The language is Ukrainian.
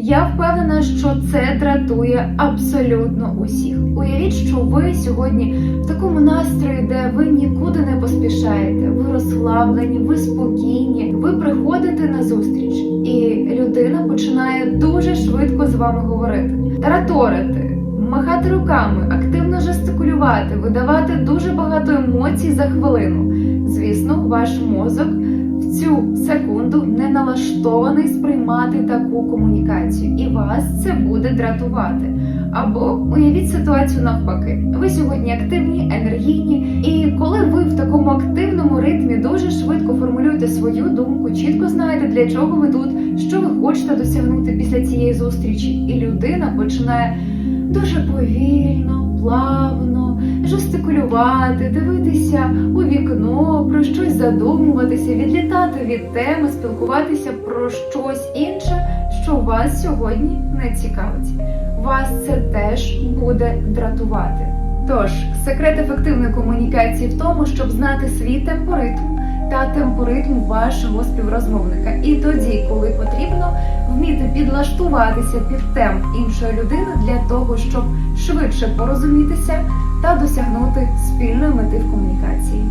Я впевнена, що це дратує абсолютно усіх. Уявіть, що ви сьогодні в такому настрої, де ви нікуди не поспішаєте, ви розслаблені, ви спокійні, ви приходите на зустріч, і людина починає дуже швидко з вами говорити, тараторити, махати руками, активно жестикулювати, видавати дуже багато емоцій за хвилину. Звісно, ваш мозок цю секунду не налаштований сприймати таку комунікацію, і вас це буде дратувати. Або уявіть ситуацію навпаки. Ви сьогодні активні, енергійні, і коли ви в такому активному ритмі дуже швидко формулюєте свою думку, чітко знаєте, для чого ви тут, що ви хочете досягнути після цієї зустрічі, і людина починає дуже повільно, плавно жестикулювати, дивитися у вікно, про щось задумуватися, відлітати від теми, спілкуватися про щось інше, що вас сьогодні не цікавить. Вас це теж буде дратувати. Тож, секрет ефективної комунікації в тому, щоб знати свій темпоритм та темпоритм вашого співрозмовника. І тоді, коли потрібно, вміти підлаштуватися під темп іншої людини для того, щоб швидше порозумітися та досягнути спільної мети в комунікації.